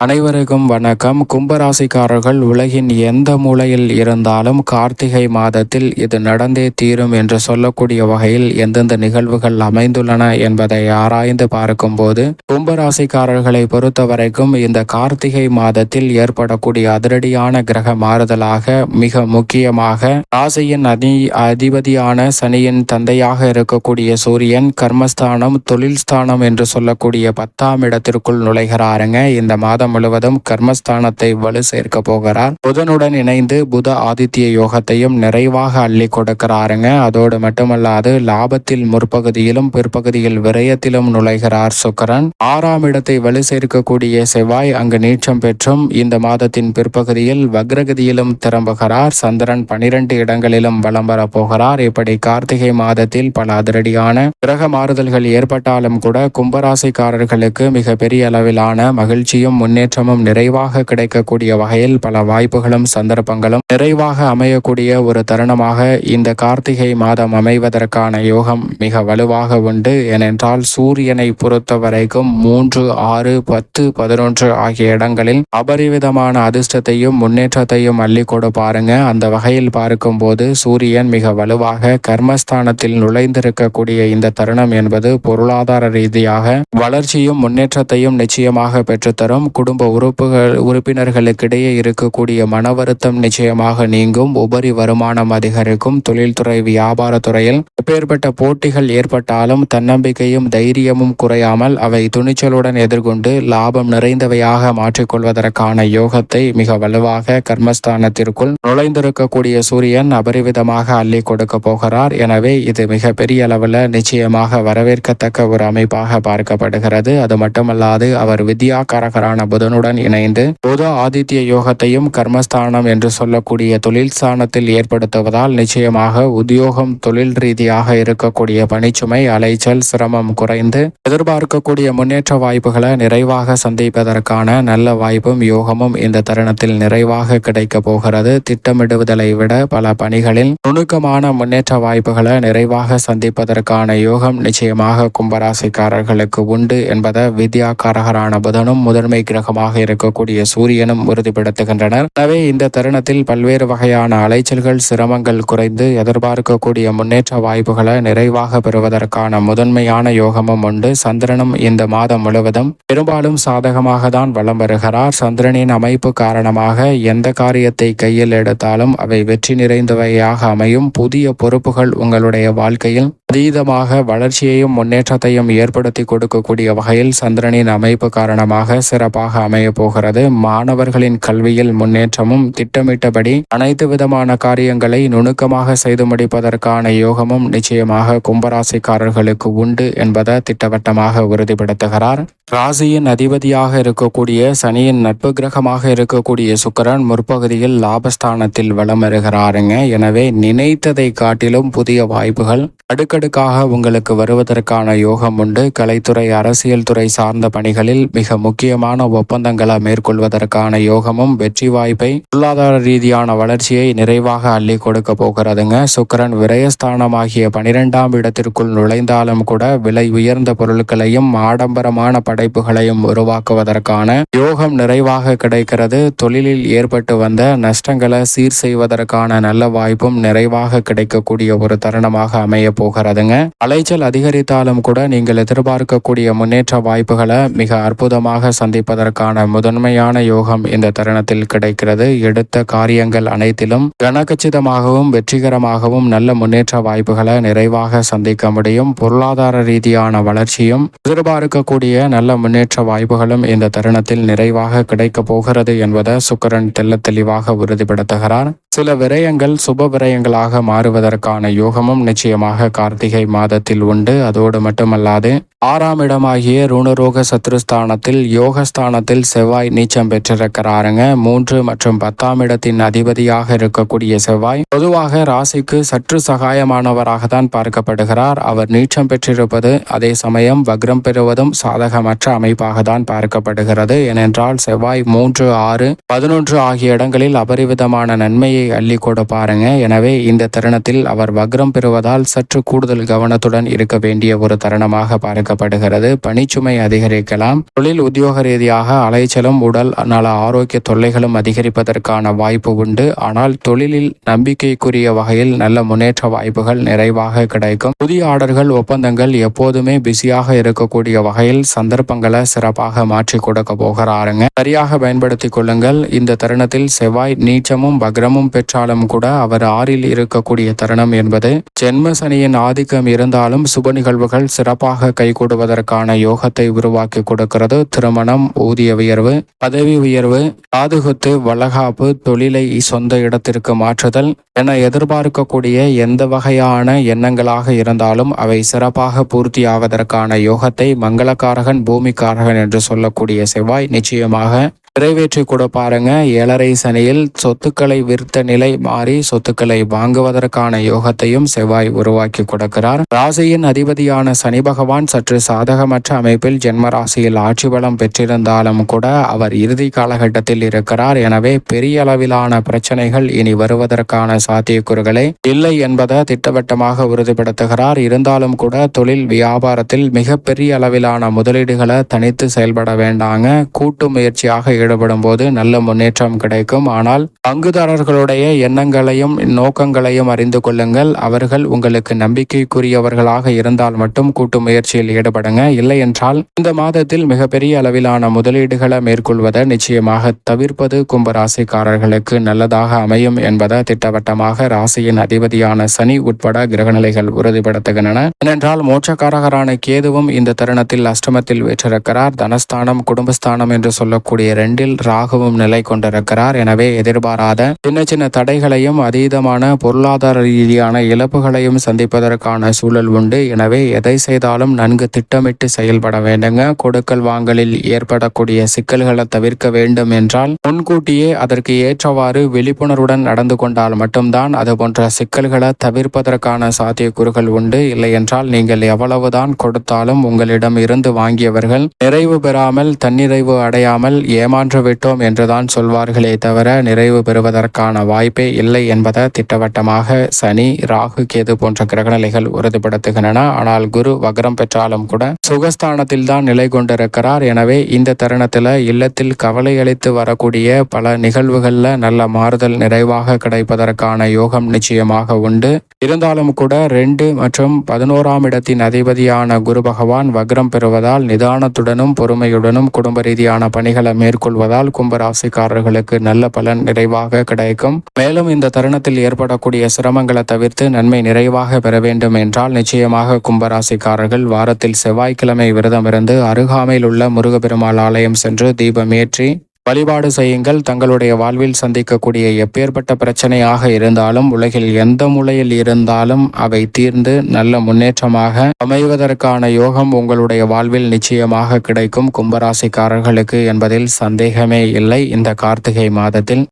அனைவருக்கும் வணக்கம். கும்பராசிக்காரர்கள் உலகின் எந்த மூலையில் இருந்தாலும் கார்த்திகை மாதத்தில் இது நடந்தே தீரும் என்று சொல்லக்கூடிய வகையில் எந்தெந்த நிகழ்வுகள் அமைந்துள்ளன என்பதை ஆராய்ந்து பார்க்கும்போது கும்பராசிக்காரர்களை பொறுத்தவரைக்கும் இந்த கார்த்திகை மாதத்தில் ஏற்படக்கூடிய அதிரடியான கிரக மாறுதலாக மிக முக்கியமாக ராசியின் அதி அதிபதியான சனியின் தந்தையாக இருக்கக்கூடிய சூரியன் கர்மஸ்தானம் தொழில் ஸ்தானம் என்று சொல்லக்கூடிய பத்தாம் இடத்திற்குள் நுழைகிறாருங்க. இந்த மாதம் முழுவதும் கர்மஸ்தானத்தை வலு சேர்க்க போகிறார். புதனுடன் இணைந்து புத ஆதித்ய யோகத்தையும் நிறைவாக அள்ளி கொடுக்கிறாருங்க. அதோடு மட்டுமல்லாது லாபத்தில் முற்பகுதியிலும் பிற்பகுதியில் விரயத்திலும் நுழைகிறார் சுக்கரன். ஆறாம் இடத்தை வலு சேர்க்கக்கூடிய செவ்வாய் அங்கு நீச்சம் பெற்றும் இந்த மாதத்தின் பிற்பகுதியில் வக்ரகதியிலும் திரும்புகிறார். சந்திரன் பனிரெண்டு இடங்களிலும் வலம் போகிறார். இப்படி கார்த்திகை மாதத்தில் பல அதிரடியான கிரக மாறுதல்கள் ஏற்பட்டாலும் கூட கும்பராசிக்காரர்களுக்கு மிக பெரிய அளவிலான மகிழ்ச்சியும் முன்னே முன்னேற்றமும் நிறைவாக கிடைக்கக்கூடிய வகையில் பல வாய்ப்புகளும் சந்தர்ப்பங்களும் நிறைவாக அமையக்கூடிய ஒரு தருணமாக இந்த கார்த்திகை மாதம் அமைவதற்கான யோகம் மிக வலுவாக உண்டு. ஏனென்றால் சூரியனை பொறுத்த வரைக்கும் மூன்று ஆறு பத்து பதினொன்று ஆகிய இடங்களில் அபரிவிதமான அதிர்ஷ்டத்தையும் முன்னேற்றத்தையும் அள்ளி கொடு பாருங்க. அந்த வகையில் பார்க்கும்போது சூரியன் மிக வலுவாக கர்மஸ்தானத்தில் நுழைந்திருக்கக்கூடிய இந்த தருணம் என்பது பொருளாதார ரீதியாக வளர்ச்சியும் முன்னேற்றத்தையும் நிச்சயமாக பெற்றுத்தரும். குடும்ப உறுப்புகள் உறுப்பினர்களுக்கிடையே இருக்கக்கூடிய மன வருத்தம் நிச்சயமாக நீங்கும். உபரி வருமானம் அதிகரிக்கும். தொழில்துறை வியாபாரத்துறையில் எப்பேற்பட்ட போட்டிகள் ஏற்பட்டாலும் தன்னம்பிக்கையும் தைரியமும் குறையாமல் அவை துணிச்சலுடன் எதிர்கொண்டு லாபம் நிறைந்தவையாக மாற்றிக்கொள்வதற்கான யோகத்தை மிக வலுவாக கர்மஸ்தானத்திற்குள் நுழைந்திருக்கக்கூடிய சூரியன் அபரிவிதமாக அள்ளி கொடுக்க போகிறார். எனவே இது மிக பெரிய அளவில் நிச்சயமாக வரவேற்கத்தக்க ஒரு அமைப்பாக பார்க்கப்படுகிறது. அது மட்டுமல்லாது அவர் வித்யாகாரகரான புதனுடன் இணைந்து புத ஆதித்ய யோகத்தையும் கர்மஸ்தானம் என்று சொல்லக்கூடிய தொழில் ஸ்தானத்தில் ஏற்படுத்துவதால் நிச்சயமாக உத்தியோகம் தொழில் ரீதியாக இருக்கக்கூடிய பணிச்சுமை அலைச்சல் சிரமம் குறைந்து எதிர்பார்க்கக்கூடிய முன்னேற்ற வாய்ப்புகளை நிறைவாக சந்திப்பதற்கான நல்ல வாய்ப்பும் யோகமும் இந்த தருணத்தில் நிறைவாக கிடைக்க போகிறது. திட்டமிடுவதை விட பல பணிகளில் நுணுக்கமான முன்னேற்ற வாய்ப்புகளை நிறைவாக சந்திப்பதற்கான யோகம் நிச்சயமாக கும்பராசிக்காரர்களுக்கு உண்டு என்பதை வித்யாக்காரகரான புதனும் முதன்மை கிரகமாக இருக்கக்கூடிய சூரியனும் உறுதிப்படுத்துகின்றனர். எனவே இந்த தருணத்தில் பல்வேறு வகையான அலைச்சல்கள் சிரமங்கள் குறைந்து எதிர்பார்க்கக்கூடிய முன்னேற்ற வாய்ப்புகளை நிறைவாக பெறுவதற்கான முதன்மையான யோகமும் உண்டு. சந்திரனும் இந்த மாதம் முழுவதும் பெரும்பாலும் சாதகமாக தான் வலம் வருகிறார். சந்திரனின் அமைப்பு காரணமாக எந்த காரியத்தை கையில் எடுத்தாலும் அவை வெற்றி நிறைந்தவையாக அமையும். புதிய பொறுப்புகள் உங்களுடைய வாழ்க்கையில் அதீதமாக வளர்ச்சியையும் முன்னேற்றத்தையும் ஏற்படுத்தி கொடுக்கக்கூடிய வகையில் சந்திரனின் அமைப்பு காரணமாக சிறப்பாக அமைய போகிறது. மாணவர்களின் கல்வியில் முன்னேற்றமும் திட்டமிட்டபடி அனைத்து விதமான காரியங்களை நுணுக்கமாக செய்து முடிப்பதற்கான யோகமும் நிச்சயமாக கும்பராசிக்காரர்களுக்கு உண்டு என்பதை திட்டவட்டமாக உறுதிப்படுத்துகிறார். ராசியின் அதிபதியாக இருக்கக்கூடிய சனியின் நட்பு கிரகமாக இருக்கக்கூடிய சுக்கரன் முற்பகுதியில் லாபஸ்தானத்தில் வளம் வருகிறாருங்க. எனவே நினைத்ததை காட்டிலும் புதிய வாய்ப்புகள் அடுக்க அடுக்கடுக்காக உங்களுக்கு வருவதற்கான யோகம் உண்டு. கலைத்துறை அரசியல் துறை சார்ந்த பணிகளில் மிக முக்கியமான ஒப்பந்தங்களை மேற்கொள்வதற்கான யோகமும் வெற்றி வாய்ப்பை பொருளாதார ரீதியான வளர்ச்சியை நிறைவாக அள்ளி கொடுக்க போகிறதுங்க. சுக்கரன் விரயஸ்தானமாகிய பனிரெண்டாம் இடத்திற்குள் நுழைந்தாலும் கூட விலை உயர்ந்த பொருட்களையும் ஆடம்பரமான படைப்புகளையும் உருவாக்குவதற்கான யோகம் நிறைவாக கிடைக்கிறது. தொழிலில் ஏற்பட்டு வந்த நஷ்டங்களை சீர் செய்வதற்கான நல்ல வாய்ப்பும் நிறைவாக கிடைக்கக்கூடிய ஒரு தருணமாக அமைய போகிறதுங்க அலைச்சல் அதிகரித்தாலும் கூட நீங்கள் எதிர்பார்க்கக்கூடிய முன்னேற்ற வாய்ப்புகளை மிக அற்புதமாக சந்திப்பதற்கான முதன்மையான யோகம் இந்த தருணத்தில் கிடைக்கிறது. எடுத்த காரியங்கள் அனைத்திலும் கனகச்சிதமாகவும் வெற்றிகரமாகவும் நல்ல முன்னேற்ற வாய்ப்புகளை நிறைவாக சந்திக்க முடியும். பொருளாதார ரீதியான வளர்ச்சியும் எதிர்பார்க்கக்கூடிய நல்ல முன்னேற்ற வாய்ப்புகளும் இந்த தருணத்தில் நிறைவாக கிடைக்கப் போகிறது என்பதை சுக்கரன் தெல்ல தெளிவாக உறுதிப்படுத்துகிறார். சில விரயங்கள் சுப விரயங்களாக மாறுவதற்கான யோகமும் நிச்சயமாக கார்த்திகை மாதத்தில் உண்டு. அதோடு மட்டுமல்லாது ஆறாம் இடமாகிய ருணரோக சத்ருஸ்தானத்தில் யோகஸ்தானத்தில் செவ்வாய் நீச்சம் பெற்றிருக்கிறாருங்க. மூன்று மற்றும் பத்தாம் இடத்தின் அதிபதியாக இருக்கக்கூடிய செவ்வாய் பொதுவாக ராசிக்கு சற்று சகாயமானவராக தான் பார்க்கப்படுகிறார். அவர் நீச்சம் பெற்றிருப்பது அதே சமயம் வக்ரம் பெறுவதும் சாதகமற்ற அமைப்பாக தான் பார்க்கப்படுகிறது. ஏனென்றால் செவ்வாய் மூன்று ஆறு பதினொன்று ஆகிய இடங்களில் அபரிவிதமான நன்மையை அள்ளி கொடுப்பாருங்க பாருங்க. எனவே இந்த தருணத்தில் அவர் வக்ரம் பெறுவதால் சற்று கூடுதல் கவனத்துடன் இருக்க வேண்டிய ஒரு தருணமாக பார்க்க எதிர்பார்க்கப்படுகிறது பணிச்சுமை அதிகரிக்கலாம். தொழில் உத்தியோக ரீதியாக அலைச்சலும் உடல் நல ஆரோக்கிய தொல்லைகளும் அதிகரிப்பதற்கான வாய்ப்பு உண்டு. ஆனால் தொழிலில் நம்பிக்கைக்குரிய வகையில் நல்ல முன்னேற்ற வாய்ப்புகள் நிறைவாக கிடைக்கும். புதிய ஆர்டர்கள் ஒப்பந்தங்கள் எப்போதுமே பிஸியாக இருக்கக்கூடிய வகையில் சந்தர்ப்பங்களை சிறப்பாக மாற்றி கொடுக்க போகிறாருங்க. சரியாக பயன்படுத்திக் கொள்ளுங்கள். இந்த தருணத்தில் செவ்வாய் நீச்சமும் பக்ரமும் பெற்றாலும் கூட அவர் ஆறில் இருக்கக்கூடிய தருணம் என்பது ஜென்ம சனியின் ஆதிக்கம் இருந்தாலும் சுப நிகழ்வுகள் சிறப்பாக கை கூடுவதற்கான யோகத்தை உருவாக்கி கொடுக்கிறது. திருமணம் ஊதிய உயர்வு பதவி உயர்வு காதுகுத்து வளகாப்பு தொழிலை சொந்த இடத்திற்கு மாற்றுதல் என எதிர்பார்க்கக்கூடிய எந்த வகையான எண்ணங்களாக இருந்தாலும் அவை சிறப்பாக பூர்த்தியாவதற்கான யோகத்தை மங்களக்காரகன் பூமிக்காரகன் என்று சொல்லக்கூடிய செவ்வாய் நிச்சயமாக நிறைவேற்றி கொடுப்பாருங்க ஏழரை சனியில் சொத்துக்களை விற்ற நிலை மாறி சொத்துக்களை வாங்குவதற்கான யோகத்தையும் செவ்வாய் உருவாக்கி கொடுக்கிறார். ராசியின் அதிபதியான சனி பகவான் சற்று சாதகமற்ற அமைப்பில் ஜென்ம ராசியில் ஆட்சி பலம் பெற்றிருந்தாலும் கூட அவர் இறுதி காலகட்டத்தில் இருக்கிறார். எனவே பெரிய அளவிலான பிரச்சனைகள் இனி வருவதற்கான சாத்தியக்கூறுகளை இல்லை என்பதை திட்டவட்டமாக உறுதிப்படுத்துகிறார். இருந்தாலும் கூட தொழில் வியாபாரத்தில் மிகப்பெரிய அளவிலான முதலீடுகளை தனித்து செயல்பட வேண்டாங்க. கூட்டு முயற்சியாக ஈடுபடும் போது நல்ல முன்னேற்றம் கிடைக்கும். ஆனால் பங்குதாரர்களுடைய எண்ணங்களையும் நோக்கங்களையும் அறிந்து கொள்ளுங்கள். அவர்கள் உங்களுக்கு நம்பிக்கைக்குரியவர்களாக இருந்தால் மட்டும் கூட்டு முயற்சியில் ஈடுபடுங்க. இல்லை என்றால் இந்த மாதத்தில் மிகப்பெரிய அளவிலான முதலீடுகளை மேற்கொள்வதை நிச்சயமாக தவிர்ப்பது கும்பராசிக்காரர்களுக்கு நல்லதாக அமையும் என்பதை திட்டவட்டமாக ராசியின் அதிபதியான சனி உட்பட கிரகநிலைகள் உறுதிப்படுத்துகின்றன. ஏனென்றால் மோட்சக்காரகரான கேதுவும் இந்த தருணத்தில் அஷ்டமத்தில் வெற்றிருக்கிறார். தனஸ்தானம் குடும்பஸ்தானம் என்று சொல்லக்கூடிய ரெண்டில் ராகுவும் நிலை கொண்டிருக்கிறார். எனவே எதிர்பாராத சின்ன சின்ன தடைகளையும் அதீதமான பொருளாதார ரீதியான இழப்புகளையும் சந்திப்பதற்கான சூழல் உண்டு. எனவே எதை செய்தாலும் நன்கு திட்டமிட்டு செயல்பட வேண்டுங்க. கொடுக்கல் வாங்கலில் ஏற்படக்கூடிய சிக்கல்களை தவிர்க்க வேண்டும் என்றால் முன்கூட்டியே அதற்கு ஏற்றவாறு விழிப்புணர்வுடன் நடந்து கொண்டால் மட்டும்தான் அது போன்ற சிக்கல்களை தவிர்ப்பதற்கான சாத்தியக்கூறுகள் உண்டு. இல்லை என்றால் நீங்கள் எவ்வளவுதான் கொடுத்தாலும் உங்களிடம் இருந்து வாங்கியவர்கள் நிறைவு பெறாமல் தன்னிறைவு அடையாமல் ஏமா விட்டோம் என்றுதான் சொல்வார்களே தவிர நிறைவு பெறுவதற்கான வாய்ப்பே இல்லை என்பதை திட்டவட்டமாக சனி ராகு கேது போன்ற கிரகநிலைகள் உறுதிப்படுத்துகின்றன. ஆனால் குரு வக்ரம் பெற்றாலும் கூட சுகஸ்தானத்தில் தான் நிலை கொண்டிருக்கிறார். எனவே இந்த தருணத்தில் இல்லத்தில் கவலை அளித்து வரக்கூடிய பல நிகழ்வுகளில் நல்ல மாறுதல் நிறைவாக கிடைப்பதற்கான யோகம் நிச்சயமாக உண்டு. இருந்தாலும் கூட ரெண்டு மற்றும் பதினோராம் இடத்தின் அதிபதியான குரு பகவான் வக்ரம் பெறுவதால் நிதானத்துடனும் பொறுமையுடனும் குடும்ப ரீதியான பணிகளை மேற்கொள்வதால் கும்பராசிக்காரர்களுக்கு நல்ல பலன் நிறைவாக கிடைக்கும். மேலும் இந்த தருணத்தில் ஏற்படக்கூடிய சிரமங்களை தவிர்த்து நன்மை நிறைவாக பெற வேண்டும் என்றால் நிச்சயமாக கும்பராசிக்காரர்கள் வாரத்தில் செவ்வாய்க்கிழமை விரதம் இருந்து அருகாமையில் உள்ள முருகப்பெருமாள் ஆலயம் சென்று தீபம் ஏற்றி வழிபாடு செய்யுங்கள். தங்களுடைய வாழ்வில் சந்திக்கக்கூடிய எப்பேற்பட்ட பிரச்சனையாக இருந்தாலும் உலகில் எந்த மூலையில் இருந்தாலும் அவை தீர்ந்து நல்ல முன்னேற்றமாக அமைவதற்கான யோகம் உங்களுடைய வாழ்வில் நிச்சயமாக கிடைக்கும். கும்பராசிக்காரர்களுக்கு என்பதில் சந்தேகமே இல்லை. இந்த கார்த்திகை மாதத்தில்